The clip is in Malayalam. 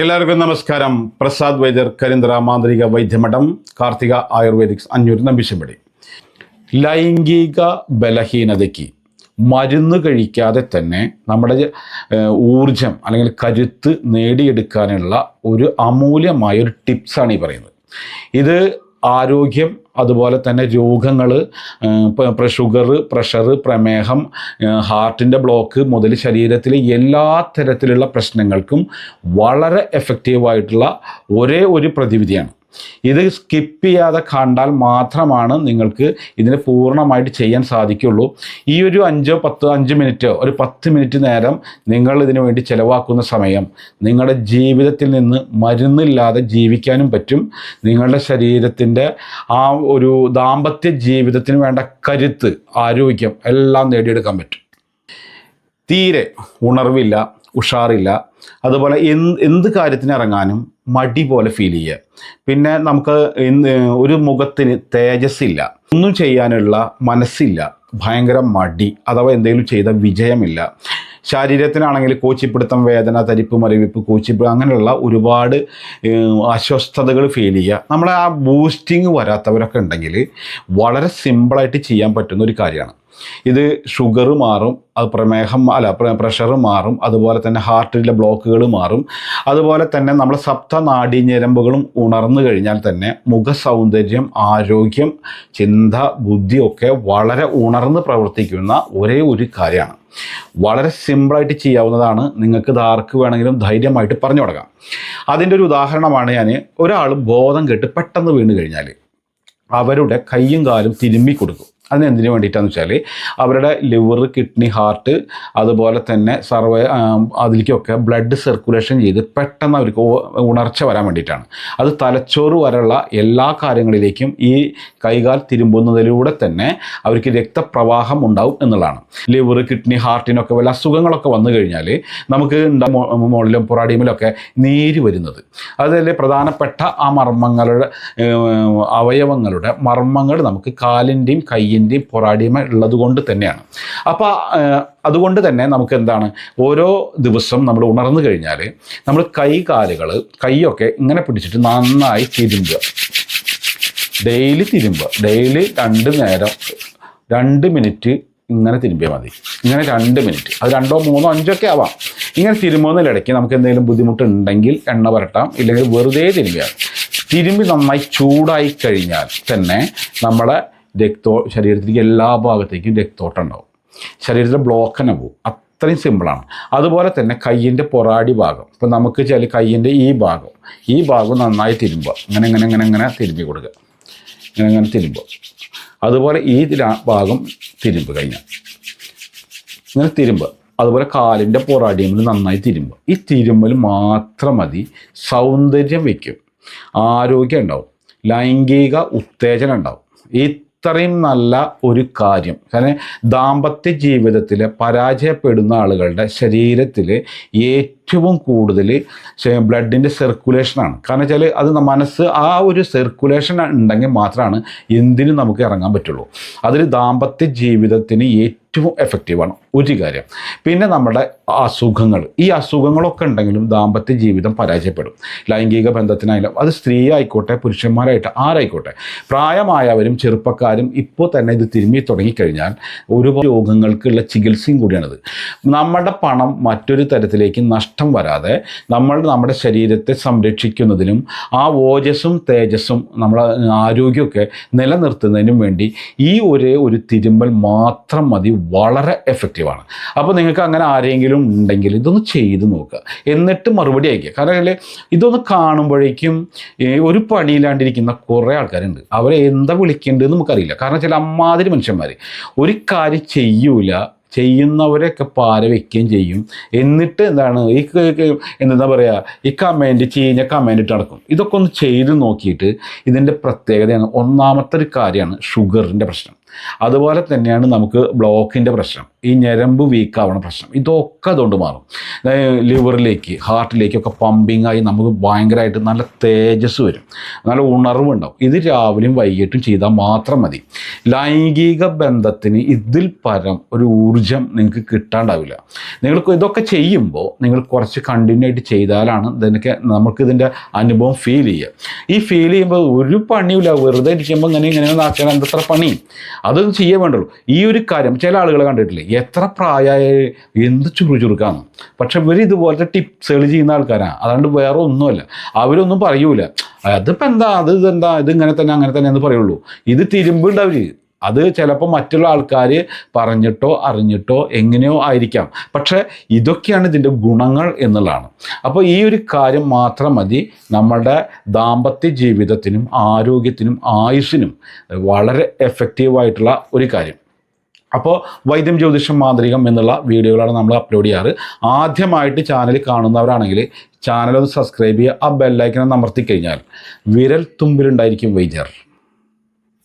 എല്ലാവർക്കും നമസ്കാരം. പ്രസാദ് വൈദ്യർ കരിന്ദ്ര മാന്ത്രിക വൈദ്യമഠം കാർത്തിക ആയുർവേദിക്സ് അഞ്ഞൂറ് നമ്പിശമ്പടി. ലൈംഗിക ബലഹീനതയ്ക്ക് മരുന്ന് കഴിക്കാതെ തന്നെ നമ്മുടെ ഊർജം അല്ലെങ്കിൽ കരുത്ത് നേടിയെടുക്കാനുള്ള ഒരു അമൂല്യമായ ഒരു ടിപ്സാണ് ഈ പറയുന്നത്. ഇത് ആരോഗ്യം അതുപോലെ തന്നെ രോഗങ്ങൾ ഷുഗർ പ്രഷർ പ്രമേഹം ഹാർട്ടിന്റെ ബ്ലോക്ക് മുതൽ ശരീരത്തിലെ എല്ലാ തരത്തിലുള്ള പ്രശ്നങ്ങൾക്കും വളരെ എഫക്റ്റീവായിട്ടുള്ള ഒരേ ഒരു പ്രതിവിധിയാണ്. ഇത് സ്കിപ്പ് ചെയ്യാതെ കണ്ടാൽ മാത്രമാണ് നിങ്ങൾക്ക് ഇതിന് പൂർണമായിട്ട് ചെയ്യാൻ സാധിക്കുള്ളൂ. ഈ ഒരു അഞ്ചോ പത്തോ അഞ്ച് മിനിറ്റോ ഒരു പത്ത് മിനിറ്റ് നേരം നിങ്ങൾ ഇതിനു വേണ്ടി ചിലവാക്കുന്ന സമയം നിങ്ങളുടെ ജീവിതത്തിൽ നിന്ന് മരുന്നില്ലാതെ ജീവിക്കാനും പറ്റും. നിങ്ങളുടെ ശരീരത്തിന്റെ ആ ഒരു ദാമ്പത്യ ജീവിതത്തിന് വേണ്ട കരുത്ത് ആരോഗ്യം എല്ലാം നേടിയെടുക്കാൻ പറ്റും. തീരെ ഉണർവില്ല ഉഷാറില്ല. അതുപോലെ എന്ത് എന്ത് കാര്യത്തിന് ഇറങ്ങാനും മടി പോലെ ഫീൽ ചെയ്യുക. പിന്നെ നമുക്ക് ഒരു മുഖത്തിന് തേജസ്സില്ല. ഒന്നും ചെയ്യാനുള്ള മനസ്സില്ല. ഭയങ്കര മടി. അഥവാ എന്തെങ്കിലും ചെയ്ത വിജയമില്ല. ശരീരത്തിനാണെങ്കിൽ കോച്ചിപ്പിടുത്തം വേദന തരിപ്പ് മരവിപ്പ് കോച്ചിപ്പ് അങ്ങനെയുള്ള ഒരുപാട് അസ്വസ്ഥതകൾ ഫീൽ ചെയ്യുക. നമ്മളെ ആ ബൂസ്റ്റിങ് വരാത്തവരൊക്കെ ഉണ്ടെങ്കിൽ വളരെ സിമ്പിളായിട്ട് ചെയ്യാൻ പറ്റുന്ന ഒരു കാര്യമാണ്. ഇത് ഷുഗർ മാറും അത് പ്രമേഹം അല്ല പ്രഷർ മാറും അതുപോലെ തന്നെ ഹാർട്ടിലെ ബ്ലോക്കുകൾ മാറും. അതുപോലെ തന്നെ നമ്മുടെ സപ്ത നാഡീഞരമ്പുകളും ഉണർന്നു കഴിഞ്ഞാൽ തന്നെ മുഖ സൗന്ദര്യം ആരോഗ്യം ചിന്ത ബുദ്ധിയൊക്കെ വളരെ ഉണർന്ന് പ്രവർത്തിക്കുന്ന ഒരേ ഒരു കാര്യമാണ്. വളരെ സിമ്പിളായിട്ട് ചെയ്യാവുന്നതാണ്. നിങ്ങൾക്ക് ഇതാർക്ക് വേണമെങ്കിലും ധൈര്യമായിട്ട് പറഞ്ഞു തുടങ്ങാം. അതിന്റെ ഒരു ഉദാഹരണമാണ് ഞാൻ ഒരാൾ ബോധം കെട്ട് പെട്ടെന്ന് വീണ് കഴിഞ്ഞാൽ അവരുടെ കൈയും കാലും തിരുമ്മി കൊടുക്കും അതിന് എന്തിനു വേണ്ടിയിട്ടാന്ന് വെച്ചാൽ അവരുടെ ലിവർ കിഡ്നി ഹാർട്ട് അതുപോലെ തന്നെ സർവ അതിലേക്കൊക്കെ ബ്ലഡ് സർക്കുലേഷൻ ചെയ്ത് പെട്ടെന്ന് അവർക്ക് ഉണർച്ച വരാൻ വേണ്ടിയിട്ടാണ്. അത് തലച്ചോറ് വരെയുള്ള എല്ലാ കാര്യങ്ങളിലേക്കും ഈ കൈകാൽ തിരുമ്പുന്നതിലൂടെ തന്നെ അവർക്ക് രക്തപ്രവാഹം ഉണ്ടാവും എന്നുള്ളതാണ്. ലിവർ കിഡ്നി ഹാർട്ടിനൊക്കെ വല്ല അസുഖങ്ങളൊക്കെ വന്നു കഴിഞ്ഞാൽ നമുക്ക് മുകളിലും പുറാടിയുമിലൊക്കെ നീര് വരുന്നത്. അതല്ലേ പ്രധാനപ്പെട്ട ആ മർമ്മങ്ങളുടെ അവയവങ്ങളുടെ മർമ്മങ്ങൾ നമുക്ക് കാലിന്റെയും കയ്യിന്റെയും പൊറാടിയും ഉള്ളത് കൊണ്ട് തന്നെയാണ്. അപ്പോൾ അതുകൊണ്ട് തന്നെ നമുക്ക് എന്താണ് ഓരോ ദിവസം നമ്മൾ ഉണർന്നു കഴിഞ്ഞാൽ നമ്മൾ കൈ കാലുകൾ കൈയൊക്കെ ഇങ്ങനെ പിടിച്ചിട്ട് നന്നായി തിരുമ്പുക. ഡെയിലി തിരുമ്പുക. ഡെയിലി രണ്ട് നേരം രണ്ട് മിനിറ്റ് ഇങ്ങനെ തിരുമ്പിയാൽ മതി. ഇങ്ങനെ രണ്ട് മിനിറ്റ്. അത് രണ്ടോ മൂന്നോ അഞ്ചോ ഒക്കെ ആവാം. ഇങ്ങനെ തിരുമ്പുന്നതിലിടയ്ക്ക് നമുക്ക് എന്തെങ്കിലും ബുദ്ധിമുട്ടുണ്ടെങ്കിൽ എണ്ണ പുരട്ടാം ഇല്ലെങ്കിൽ വെറുതെ തിരുമ്പിയാൽ. തിരുമ്പി നന്നായി ചൂടായി കഴിഞ്ഞാൽ തന്നെ നമ്മുടെ രക്തോ ശരീരത്തിലേക്ക് എല്ലാ ഭാഗത്തേക്കും രക്തോട്ടം ഉണ്ടാവും. ശരീരത്തിലെ ബ്ലോക്ക് തന്നെ പോകും. അത്രയും സിമ്പിളാണ് അതുപോലെ തന്നെ കയ്യിന്റെ പൊറാടി ഭാഗം. ഇപ്പം നമുക്ക് ചില കയ്യിന്റെ ഈ ഭാഗം. ഈ ഭാഗം നന്നായി തിരുമ്പുക. ഇങ്ങനെ ഇങ്ങനെ ഇങ്ങനെ ഇങ്ങനെ തിരുമ്പി കൊടുക്കുക. ഇങ്ങനെ ഇങ്ങനെ തിരുമ്പുക. അതുപോലെ ഈ ഭാഗം തിരുമ്പ് കഴിഞ്ഞാൽ. ഇങ്ങനെ തിരുമ്പ് അതുപോലെ കാലിന്റെ പൊറാടിയമ്മിൽ നന്നായി തിരുമ്പ് ഈ തിരുമ്മൽ മാത്രം മതി. സൗന്ദര്യം വയ്ക്കും. ആരോഗ്യം ഉണ്ടാവും. ലൈംഗിക ഉത്തേജനം ഉണ്ടാവും. ഇത്രയും നല്ല ഒരു കാര്യം. കാരണം ദാമ്പത്യ ജീവിതത്തിൽ പരാജയപ്പെടുന്ന ആളുകളുടെ ശരീരത്തിൽ ഏറ്റവും കൂടുതൽ ബ്ലഡിന്റെ സർക്കുലേഷനാണ് കാരണം വെച്ചാൽ അത് മനസ്സ് ആ ഒരു സർക്കുലേഷൻ ഉണ്ടെങ്കിൽ മാത്രമാണ് എന്തിനും നമുക്ക് ഇറങ്ങാൻ പറ്റുള്ളൂ. അതിൽ ദാമ്പത്യ ജീവിതത്തിന് ഏറ്റവും എഫക്റ്റീവാണ് ഒരു കാര്യം. പിന്നെ നമ്മുടെ അസുഖങ്ങൾ. ഈ അസുഖങ്ങളൊക്കെ ഉണ്ടെങ്കിലും ദാമ്പത്യ ജീവിതം പരാജയപ്പെടും. ലൈംഗിക ബന്ധത്തിനായാലും അത് സ്ത്രീ ആയിക്കോട്ടെ പുരുഷന്മാരായിട്ട് ആരായിക്കോട്ടെ പ്രായമായവരും ചെറുപ്പക്കാരും ഇപ്പോൾ തന്നെ ഇത് തിരുമ്മി തുടങ്ങിക്കഴിഞ്ഞാൽ ഒരുപാട് രോഗങ്ങൾക്കുള്ള ചികിത്സയും കൂടിയാണിത്. നമ്മുടെ പണം മറ്റൊരു തരത്തിലേക്ക് നഷ്ടം വരാതെ നമ്മൾ നമ്മുടെ ശരീരത്തെ സംരക്ഷിക്കുന്നതിനും ആ ഓജസ്സും തേജസ്സും നമ്മളെ ആരോഗ്യമൊക്കെ നിലനിർത്തുന്നതിനും വേണ്ടി ഈ ഒരേ ഒരു തിരുമ്പൽ മാത്രം മതി വളരെ എഫക്റ്റീവാണ് അപ്പോൾ നിങ്ങൾക്ക് അങ്ങനെ ആരെങ്കിലും ഉണ്ടെങ്കിൽ ഇതൊന്ന് ചെയ്ത് നോക്കുക. എന്നിട്ട് മറുപടി അയക്കുക. കാരണം ഇതൊന്ന് കാണുമ്പോഴേക്കും ഒരു പണിയില്ലാണ്ടിരിക്കുന്ന കുറേ ആൾക്കാരുണ്ട്. അവരെ എന്താ വിളിക്കേണ്ടതെന്ന് നമുക്കറിയില്ല. കാരണം ചില അമ്മാതിരി മനുഷ്യന്മാർ ഒരു കാര്യം ചെയ്യൂല ചെയ്യുന്നവരെയൊക്കെ പാര വയ്ക്കുകയും ചെയ്യും. എന്നിട്ട് എന്താണ് ഈ എന്താ പറയുക ഈ കമന്റ് ചീഞ്ഞ കമന്റ് ഇട്ട് നടക്കും. ഇതൊക്കെ ഒന്ന് ചെയ്ത് നോക്കിയിട്ട് ഇതിന്റെ പ്രത്യേകതയാണ്. ഒന്നാമത്തെ ഒരു കാര്യമാണ് ഷുഗറിന്റെ പ്രശ്നം. അതുപോലെ തന്നെയാണ് നമുക്ക് ബ്ലോക്കിന്റെ പ്രശ്നം. ഈ ഞരമ്പ് വീക്കാവണ പ്രശ്നം. ഇതൊക്കെ അതുകൊണ്ട് മാറും. ലിവറിലേക്ക് ഹാർട്ടിലേക്കൊക്കെ പമ്പിങ് ആയി നമുക്ക് ഭയങ്കരമായിട്ട് നല്ല തേജസ് വരും. നല്ല ഉണർവുണ്ടാവും. ഇത് രാവിലെയും വൈകിട്ടും ചെയ്താൽ മാത്രം മതി. ലൈംഗിക ബന്ധത്തിന് ഇതിൽ പരം ഒരു ഊർജം നിങ്ങൾക്ക് കിട്ടാണ്ടാവില്ല. നിങ്ങൾക്ക് ഇതൊക്കെ ചെയ്യുമ്പോൾ നിങ്ങൾ കുറച്ച് കണ്ടിന്യൂ ആയിട്ട് ചെയ്താലാണ് ഇതിനൊക്കെ നമുക്ക് ഇതിന്റെ അനുഭവം ഫീൽ ചെയ്യുക ഈ ഫീൽ ചെയ്യുമ്പോൾ ഒരു പണിയില്ല വെറുതെ ഇരിക്കുമ്പോൾ ഇങ്ങനെ ഇങ്ങനെ നാക്കാൻ എന്തത്ര പണി? അതൊന്നും ചെയ്യേ വേണ്ടുള്ളൂ. ഈ ഒരു കാര്യം ചില ആളുകൾ കണ്ടിട്ടില്ലേ? എത്ര പ്രായമായ എന്ത് ചുറു ചുറുക്കാന്ന് പക്ഷെ ഇവർ ഇതുപോലത്തെ ടിപ്സുകൾ ചെയ്യുന്ന ആൾക്കാരാണ് അതുകൊണ്ട് വേറെ ഒന്നുമല്ല. അവരൊന്നും പറയൂല. അതിപ്പോൾ എന്താ? അത് ഇതെന്താ? ഇത് ഇങ്ങനെ തന്നെ അങ്ങനെ തന്നെ എന്ന് പറയുള്ളൂ. ഇത് തിരുമ്പുണ്ട് അവർ അത് ചിലപ്പോൾ മറ്റുള്ള ആൾക്കാർ പറഞ്ഞിട്ടോ അറിഞ്ഞിട്ടോ എങ്ങനെയോ ആയിരിക്കാം. പക്ഷേ ഇതൊക്കെയാണ് ഇതിന്റെ ഗുണങ്ങൾ എന്നുള്ളതാണ്. അപ്പോൾ ഈ ഒരു കാര്യം മാത്രം മതി. നമ്മുടെ ദാമ്പത്യ ജീവിതത്തിനും ആരോഗ്യത്തിനും ആയുസ്സിനും വളരെ എഫക്റ്റീവായിട്ടുള്ള ഒരു കാര്യം. അപ്പോൾ വൈദ്യം ജ്യോതിഷം മാന്ത്രികം എന്നുള്ള വീഡിയോകളാണ് നമ്മൾ അപ്ലോഡ് ചെയ്യാറ്. ആദ്യമായിട്ട് ചാനൽ കാണുന്നവരാണെങ്കിൽ ചാനൽ ഒന്ന് സബ്സ്ക്രൈബ് ചെയ്യുക ആ ബെല്ലൈക്കനെ അമർത്തി കഴിഞ്ഞാൽ വിരൽ തുമ്പിലുണ്ടായിരിക്കും വൈദ്യർ